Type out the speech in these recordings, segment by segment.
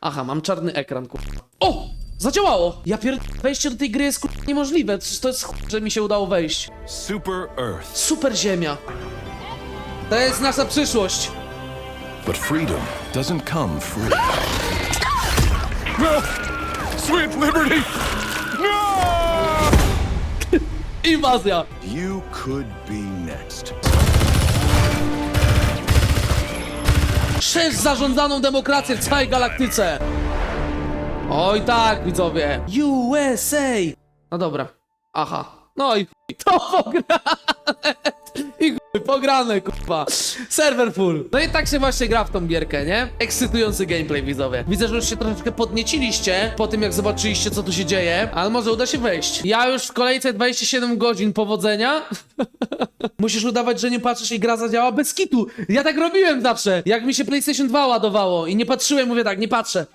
Aha, mam czarny ekran, kurwa. O! Zadziałało! Ja pier... Wejście do tej gry jest kurwa niemożliwe. Przecież to jest chuj, że mi się udało wejść. Super Earth. Super ziemia. To jest nasza przyszłość. But freedom doesn't come free. No! Sweet liberty! No! Inwazja! You could be next. Przez zarządzaną demokrację w całej galaktyce. Oj tak, widzowie. USA! No dobra. Aha. No i to pograne. I pograne, kurwa. Serwer full. No i tak się właśnie gra w tą gierkę, nie? Ekscytujący gameplay, widzowie. Widzę, że już się troszeczkę podnieciliście po tym, jak zobaczyliście, co tu się dzieje, ale może uda się wejść. Ja już w kolejce 27 godzin powodzenia. Musisz udawać, że nie patrzysz i gra zadziała bez kitu. Ja tak robiłem zawsze. Jak mi się PlayStation 2 ładowało i nie patrzyłem, mówię tak, nie patrzę.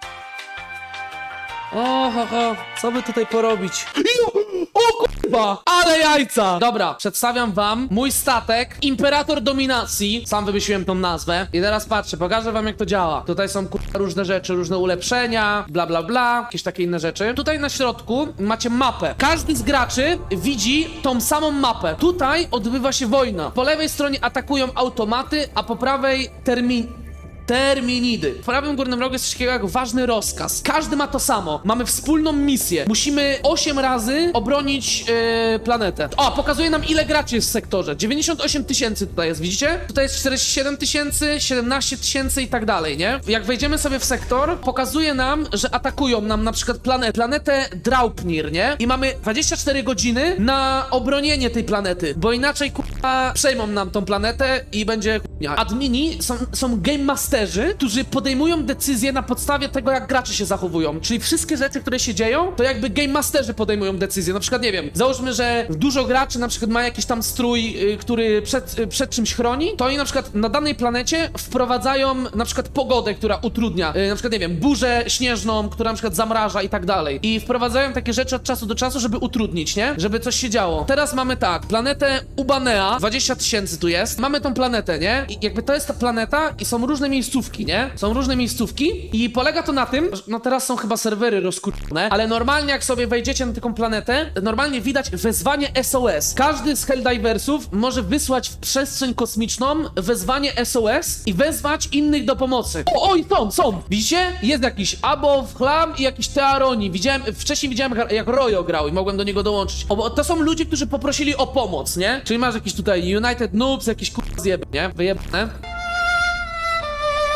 O, ho, ho, co by tutaj porobić? Jo, O kurwa, ale jajca! Dobra, przedstawiam wam mój statek, Imperator Dominacji. Sam wymyśliłem tą nazwę. I teraz patrzę, pokażę wam jak to działa. Tutaj są kurwa różne rzeczy, różne ulepszenia, bla bla bla, jakieś takie inne rzeczy. Tutaj na środku macie mapę. Każdy z graczy widzi tą samą mapę. Tutaj odbywa się wojna. Po lewej stronie atakują automaty, a po prawej termin... Terminidy. W prawym górnym rogu jest coś takiego jak ważny rozkaz. Każdy ma to samo. Mamy wspólną misję. Musimy 8 razy obronić yy, planetę. O, pokazuje nam ile graczy jest w sektorze. 98 tysięcy tutaj jest, widzicie? Tutaj jest 47 tysięcy, 17 tysięcy i tak dalej, nie? Jak wejdziemy sobie w sektor, pokazuje nam, że atakują nam na przykład planetę, planetę Draupnir, nie? I mamy 24 godziny na obronienie tej planety, bo inaczej kurwa przejmą nam tą planetę i będzie kurwa. Admini są, są game masterzy, którzy podejmują decyzje na podstawie tego, jak gracze się zachowują. Czyli wszystkie rzeczy, które się dzieją, to jakby game masterzy podejmują decyzje. Na przykład, nie wiem, załóżmy, że dużo graczy na przykład ma jakiś tam strój, y, który przed, y, przed czymś chroni, to oni na przykład na danej planecie wprowadzają na przykład pogodę, która utrudnia, y, na przykład, nie wiem, burzę śnieżną, która na przykład zamraża i tak dalej. I wprowadzają takie rzeczy od czasu do czasu, żeby utrudnić, nie? Żeby coś się działo. Teraz mamy tak, planetę Ubanea, 20 tysięcy tu jest. Mamy tą planetę, nie? I jakby to jest ta planeta i są różne miejscówki, nie? Są różne miejscówki i polega to na tym, że no teraz są chyba serwery rozkurczone, ale normalnie jak sobie wejdziecie na taką planetę, normalnie widać wezwanie SOS. Każdy z Helldiversów może wysłać w przestrzeń kosmiczną wezwanie SOS i wezwać innych do pomocy. O, oj, są, są! Widzicie? Jest jakiś Abow, Chlam i jakiś Tearoni. Widziałem, wcześniej widziałem jak- Royo grał i mogłem do niego dołączyć. O, to są ludzie, którzy poprosili o pomoc, nie? Czyli masz jakiś tutaj United Noobs, jakiś kurwa nie? Wyjebane.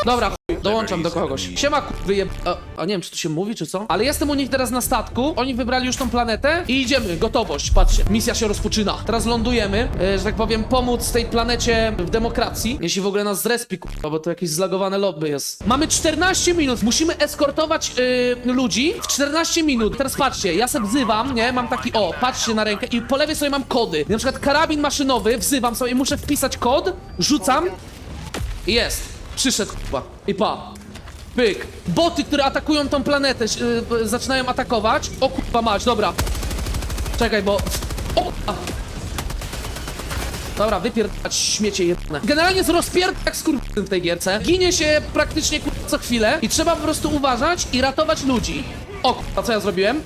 Dobra, chuj, dołączam do kogoś. Siema, ku- wyjeb... A, a nie wiem, czy to się mówi, czy co? Ale jestem u nich teraz na statku, oni wybrali już tą planetę i idziemy, gotowość, patrzcie, misja się rozpoczyna. Teraz lądujemy, e, że tak powiem, pomóc tej planecie w demokracji. Jeśli w ogóle nas zrespi, kurwa, bo to jakieś zlagowane lobby jest. Mamy 14 minut, musimy eskortować y, ludzi w 14 minut. Teraz patrzcie, ja se wzywam, nie, mam taki, o, patrzcie na rękę i po lewej sobie mam kody. Na przykład karabin maszynowy, wzywam sobie, muszę wpisać kod, rzucam i jest. Przyszedł chyba. I pa. Pyk. Boty, które atakują tą planetę, yy, zaczynają atakować. O kurwa mać, dobra. Czekaj, bo... O kurwa. Dobra, wypierdać śmiecie jedne. Generalnie jest rozpierd jak skurwysyn w tej gierce. Ginie się praktycznie kurwa co chwilę i trzeba po prostu uważać i ratować ludzi. O kurwa, co ja zrobiłem?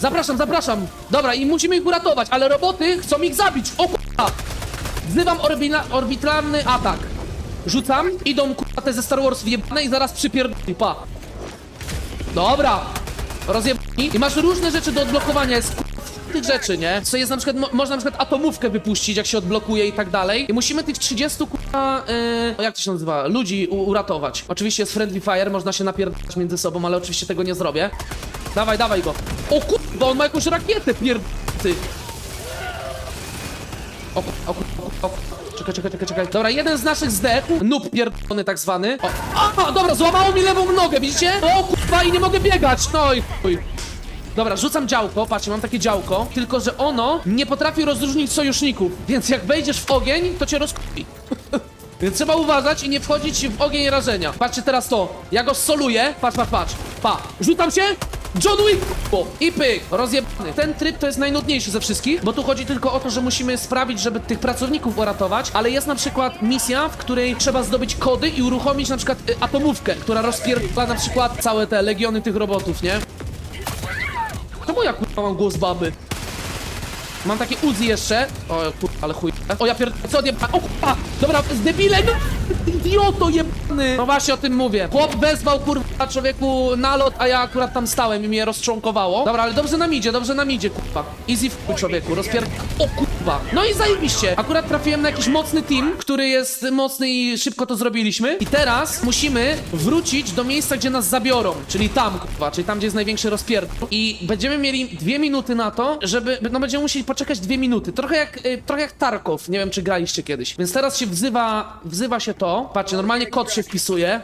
Zapraszam, zapraszam. Dobra, i musimy ich uratować, ale roboty chcą ich zabić. O kurwa. Wzywam orbitalny atak. Rzucam, idą kurwa te ze Star Wars wjebane i zaraz przypierdoli, pa. Dobra. Rozjebani. I masz różne rzeczy do odblokowania, jest tych rzeczy, nie? Co jest na przykład, mo można na przykład atomówkę wypuścić, jak się odblokuje i tak dalej. I musimy tych 30 kurwa, yy, jak to się nazywa, ludzi uratować. Oczywiście jest friendly fire, można się napierdać między sobą, ale oczywiście tego nie zrobię. Dawaj, dawaj go. O kurwa, on ma jakąś rakietę pierdolcy. O, o, o, o, Czekaj, czekaj, czekaj, czekaj. Dobra, jeden z naszych zdechł. Noob pierdolony tak zwany. O, a, dobra, złamało mi lewą nogę, widzicie? O kurwa, i nie mogę biegać. No i chuj. Dobra, rzucam działko, patrzcie, mam takie działko, tylko że ono nie potrafi rozróżnić sojuszników, więc jak wejdziesz w ogień, to cię rozkupi. Więc trzeba uważać i nie wchodzić w ogień rażenia. Patrzcie teraz to. Ja go soluję. Patrz, patrz, patrz. Pa. Rzucam się. John Wick! O, I pyk, rozjebany. Ten tryb to jest najnudniejszy ze wszystkich, bo tu chodzi tylko o to, że musimy sprawić, żeby tych pracowników uratować, ale jest na przykład misja, w której trzeba zdobyć kody i uruchomić na przykład y, atomówkę, która rozpierdla na przykład całe te legiony tych robotów, nie? Czemu ja kurwa mam głos baby? Mam takie Uzi jeszcze. O kurwa, ale chuj. O ja pier... Co odjeba... O kurwa! Dobra, z debile, no! Idioto No właśnie o tym mówię. Chłop wezwał kurwa człowieku nalot, a ja akurat tam stałem i mnie roztrząkowało. Dobra, ale dobrze nam idzie, dobrze nam idzie, kurwa. Easy w człowieku, rozpier... O kurwa! No i zajebiście! Akurat trafiłem na jakiś mocny team, który jest mocny i szybko to zrobiliśmy. I teraz musimy wrócić do miejsca, gdzie nas zabiorą. Czyli tam, kurwa, czyli tam, gdzie jest największy rozpierd. I będziemy mieli dwie minuty na to, żeby... No będziemy musieli poczekać dwie minuty. Trochę jak, y, trochę jak Tarkov. Nie wiem, czy graliście kiedyś. Więc teraz się wzywa, wzywa się to. Patrzcie, normalnie kod się wpisuje.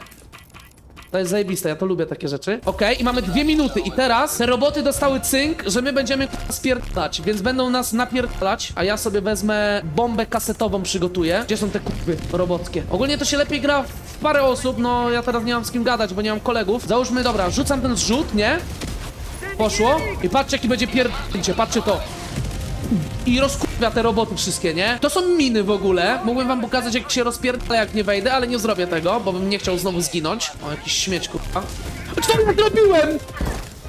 To jest zajebiste, ja to lubię takie rzeczy. Okej, i mamy dwie minuty i teraz te roboty dostały cynk, że my będziemy k***a, spierdalać, więc będą nas napierdalać, a ja sobie wezmę bombę kasetową przygotuję. Gdzie są te kupy robockie? Ogólnie to się lepiej gra w parę osób, no ja teraz nie mam z kim gadać, bo nie mam kolegów. Załóżmy, dobra, rzucam ten zrzut, nie? Poszło. I patrzcie jaki będzie pierdolnięcie, patrzcie to i te roboty wszystkie, nie? To są miny w ogóle. Mógłbym wam pokazać, jak się rozpierdala, jak nie wejdę, ale nie zrobię tego, bo bym nie chciał znowu zginąć. O, jakiś śmieć, kurwa. Co ja zrobiłem?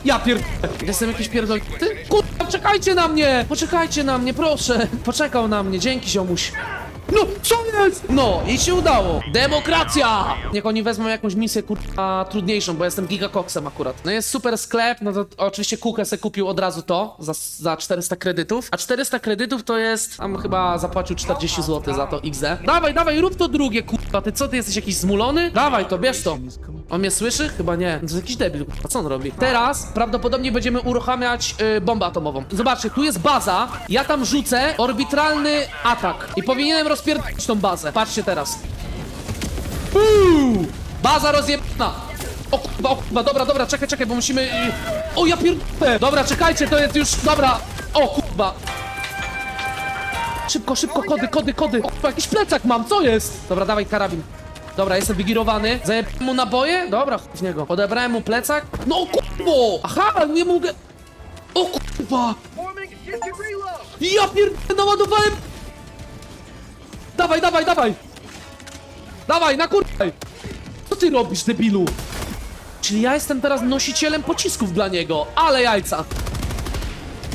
Ja pierdolę. Jestem jakiś pierdolnięty? Kurwa, czekajcie na mnie! Poczekajcie na mnie, proszę. Poczekał na mnie, dzięki ziomuś. No, co jest? No, i się udało. Demokracja! Niech oni wezmą jakąś misję, kurwa, trudniejszą, bo jestem gigakoksem akurat. No jest super sklep, no to oczywiście Kukę se kupił od razu to, za, za 400 kredytów. A 400 kredytów to jest, tam chyba zapłacił 40 zł za to XD. Dawaj, dawaj, rób to drugie, kurwa, ty co, ty jesteś jakiś zmulony? Dawaj to, bierz to. On mnie słyszy? Chyba nie. To jest jakiś debil, kurwa, co on robi? Teraz prawdopodobnie będziemy uruchamiać y, bombę atomową. Zobaczcie, tu jest baza, ja tam rzucę orbitralny atak i powinienem rozpierdolić tą bazę. Patrzcie teraz. Uuu, baza rozjebana. O kurwa, o kurwa, dobra, dobra, czekaj, czekaj, bo musimy... y, O, ja pierdolę. Dobra, czekajcie, to jest już, dobra. O kurwa. Szybko, szybko, kody, kody, kody. O, kurwa, jakiś plecak mam, co jest? Dobra, dawaj karabin. Dobra, jestem wygirowany. Zajebałem mu naboje? Dobra, chuj w niego. Odebrałem mu plecak. No kurwo! Aha, nie mogę... O kurwa! Ja pierdolę, naładowałem... Dawaj, dawaj, dawaj! Dawaj, na kurwaj! Co ty robisz, debilu? Czyli ja jestem teraz nosicielem pocisków dla niego, ale jajca!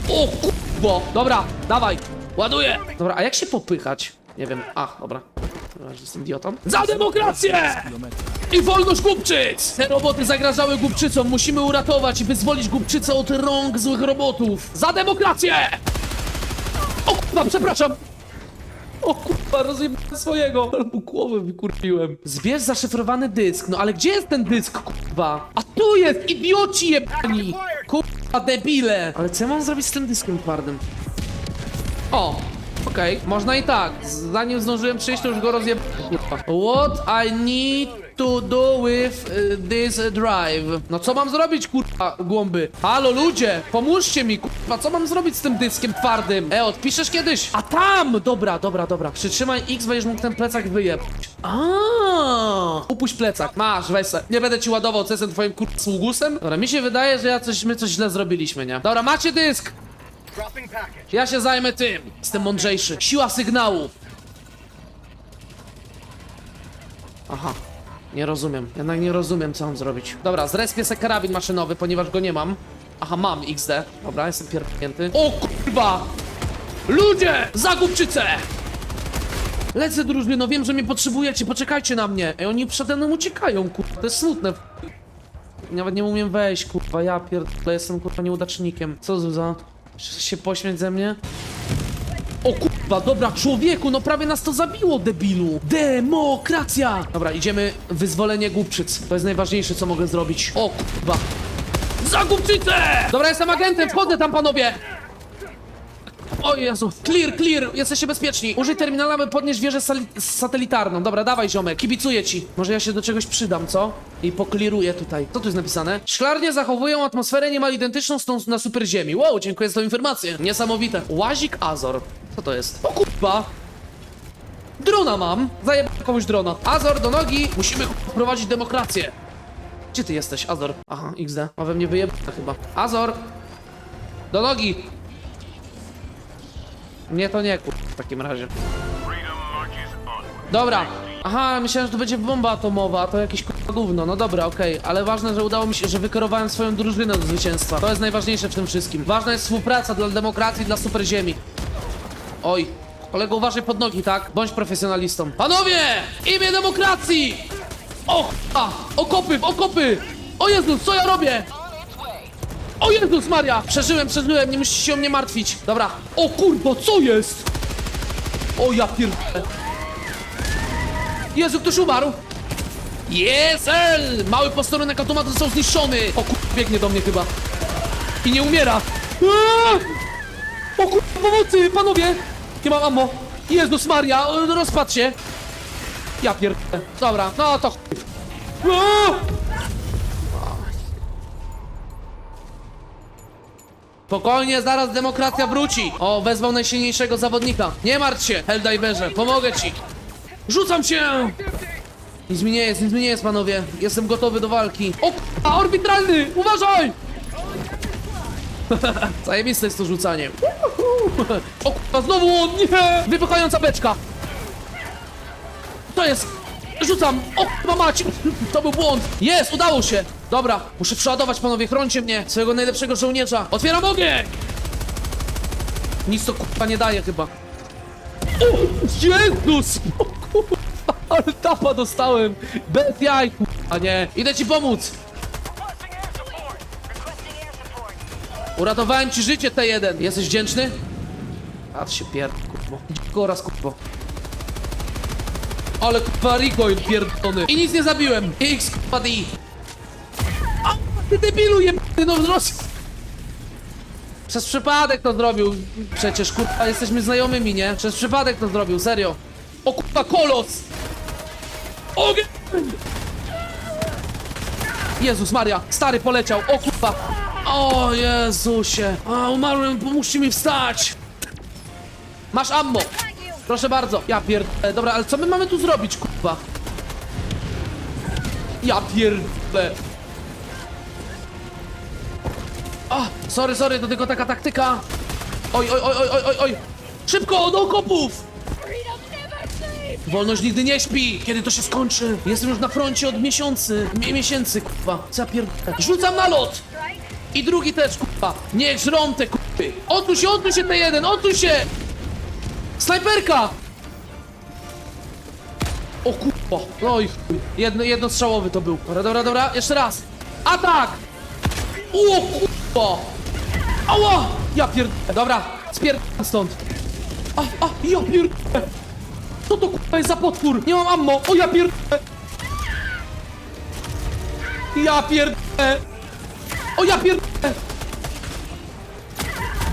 O kurwo! Dobra, dawaj, ładuję! Dobra, a jak się popychać? Nie wiem, ach, dobra. Jestem idiotą. Za demokrację! I wolność głupczyc! Te roboty zagrażały głupczycom, musimy uratować i wyzwolić głupczycę od rąk złych robotów! Za demokrację! O kurwa, przepraszam! O kurwa, rozjebałem swojego! Mu głowę wykurwiłem. Zbierz zaszyfrowany dysk. No ale gdzie jest ten dysk, kurwa? A tu jest, idioci jebani! Kurwa, debile! Ale co mam zrobić z tym dyskiem twardym? O! Okej, można i tak. Zanim zdążyłem przyjść, to już go kurwa. What I need to do with y, this drive? No co mam zrobić, kurwa, głąby? Halo, ludzie! Pomóżcie mi, kurwa, co mam zrobić z tym dyskiem twardym? E, odpiszesz kiedyś? A tam! Dobra, dobra, dobra. Przytrzymaj X, będziesz mógł ten plecak wyjebać. A, Upuść plecak. Masz, weź se. Nie będę ci ładował, co jestem twoim kurwa sługusem? Dobra, mi się wydaje, że ja coś, my coś źle zrobiliśmy, nie? Dobra, macie dysk! Ja się zajmę tym. Jestem mądrzejszy. Siła sygnału. Aha. Nie rozumiem. Jednak nie rozumiem, co mam zrobić. Dobra, zrespię se karabin maszynowy, ponieważ go nie mam. Aha, mam XD. Dobra, jestem pierdolnięty. O kurwa! Ludzie! Zagubczyce! Lecę drużyno, wiem, że mnie potrzebujecie, poczekajcie na mnie. Ej, oni przede mną uciekają, kurwa, to jest smutne. Nawet nie umiem wejść, kurwa, ja pierdolę, jestem kurwa nieudacznikiem. Co Zuza? Chcesz się pośmiać ze mnie? O kurwa, dobra, człowieku, no prawie nas to zabiło, debilu! Demokracja! Dobra, idziemy wyzwolenie głupczyc. To jest najważniejsze, co mogę zrobić. O kurwa! Za głupczycę! Dobra, jestem agentem, wchodzę tam, panowie! O Jezu, clear, clear, jesteście bezpieczni. Użyj terminala, by podnieść wieżę satelitarną. Dobra, dawaj ziomek, kibicuję ci. Może ja się do czegoś przydam, co? I pokliruję tutaj. Co tu jest napisane? Szklarnie zachowują atmosferę niemal identyczną z tą na superziemi. Wow, dziękuję za tą informację. Niesamowite. Łazik Azor. Co to jest? O kurwa! Drona mam. Zajeb komuś drona. Azor do nogi. Musimy wprowadzić demokrację. Gdzie ty jesteś, Azor? Aha, XD. Ma we mnie wyjeb... chyba. Azor! Do nogi! Nie, to nie, kur... w takim razie. Dobra. Aha, myślałem, że to będzie bomba atomowa, to jakieś kurwa gówno. No dobra, okej, ale ważne, że udało mi się, że wykierowałem swoją drużynę do zwycięstwa. To jest najważniejsze w tym wszystkim. Ważna jest współpraca dla demokracji, dla super ziemi. Oj. Kolego, uważaj pod nogi, tak? Bądź profesjonalistą. Panowie! Imię demokracji! O, a, okopy, okopy! O Jezus, co ja robię? O Jezus Maria! Przeżyłem, przeżyłem, nie musicie się o mnie martwić. Dobra. O kurwo, co jest? O ja pierdolę. Jezu, ktoś umarł! Jezel! Mały posterunek automatu został zniszczony! O kur... biegnie do mnie chyba. I nie umiera! Aaa! O kur... pomocy, panowie! Nie mam ammo! Jezus Maria, rozpadł się! Ja pierdolę. Dobra, no to chuj. Spokojnie, zaraz demokracja wróci. O, wezwał najsilniejszego zawodnika. Nie martw się, Helldiverze, pomogę ci. Rzucam się! Nic mi nie jest, nic mi nie jest, panowie. Jestem gotowy do walki. O, a orbitralny! Uważaj! Zajebiste jest to rzucanie. O, a znowu on, nie! Wypychająca beczka. To jest. Rzucam! O, mać! To był błąd! Jest, udało się! Dobra, muszę przeładować, panowie, chrońcie mnie! Swojego najlepszego żołnierza! Otwieram ogień! Nic to kurwa nie daje chyba. O, Jezus! O ale tapa dostałem! Bez jaj, kurwa, nie! Idę ci pomóc! Uratowałem ci życie, T1! Jesteś wdzięczny? A się pierd... kurwo. Dziko oraz kurwo. Ale kurwa recoil pierdolony. I nic nie zabiłem. X kurwa D. A, ty debilu jebany, no roz... Przez przypadek to zrobił. Przecież kurwa jesteśmy znajomymi, nie? Przez przypadek to zrobił, serio. O kurwa kolos! Ogień! Jezus Maria, stary poleciał, o kurwa. O Jezusie. A, umarłem, pomóżcie mi wstać. Masz ammo. Proszę bardzo. Ja pierdolę. Dobra, ale co my mamy tu zrobić, kurwa? Ja pierdolę. A, sorry, sorry, to tylko taka taktyka. Oj, oj, oj, oj, oj, oj. Szybko, do okopów! Wolność nigdy nie śpi! Kiedy to się skończy? Jestem już na froncie od miesięcy, mie miesięcy, kurwa. Co ja pierdolę? Rzucam na lot! I drugi też, kurwa. Niech żrą te kurwy. Odsuń się, odsuń się T1, odsuń się! Snajperka! O kurwa. Oj, chuj. Jedno, jednostrzałowy to był. Dobra, dobra, dobra. Jeszcze raz. Atak! O kurwa! Ała! Ja pierdolę. Dobra, spierdolę stąd. A, a, ja pierdolę. Co to kurwa jest za potwór? Nie mam ammo. O, ja pierdolę. Ja pierdolę. O, ja pierdolę.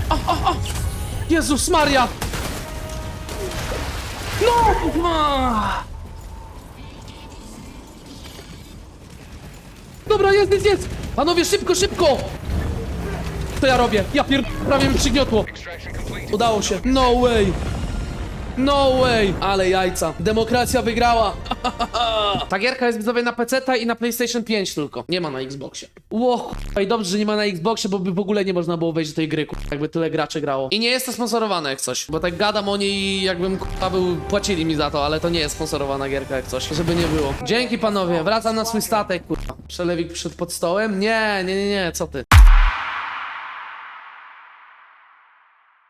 A, a, a. Jezus Maria. No! A. Dobra, jest, jest, jest! Panowie, szybko, szybko! Co ja robię? Ja pier... prawie mi przygniotło. Udało się. No way! No way! Ale jajca. Demokracja wygrała. Ta gierka jest widzowie na PC i na PlayStation 5 tylko. Nie ma na Xboxie. Ło, i dobrze, że nie ma na Xboxie, bo by w ogóle nie można było wejść do tej gry, kurwa, jakby tyle graczy grało. I nie jest to sponsorowane jak coś, bo tak gadam o niej jakbym kurwa był, płacili mi za to, ale to nie jest sponsorowana gierka jak coś, żeby nie było. Dzięki panowie, wracam na swój statek, kurwa. Przelewik przed pod stołem? Nie, nie, nie, nie, co ty?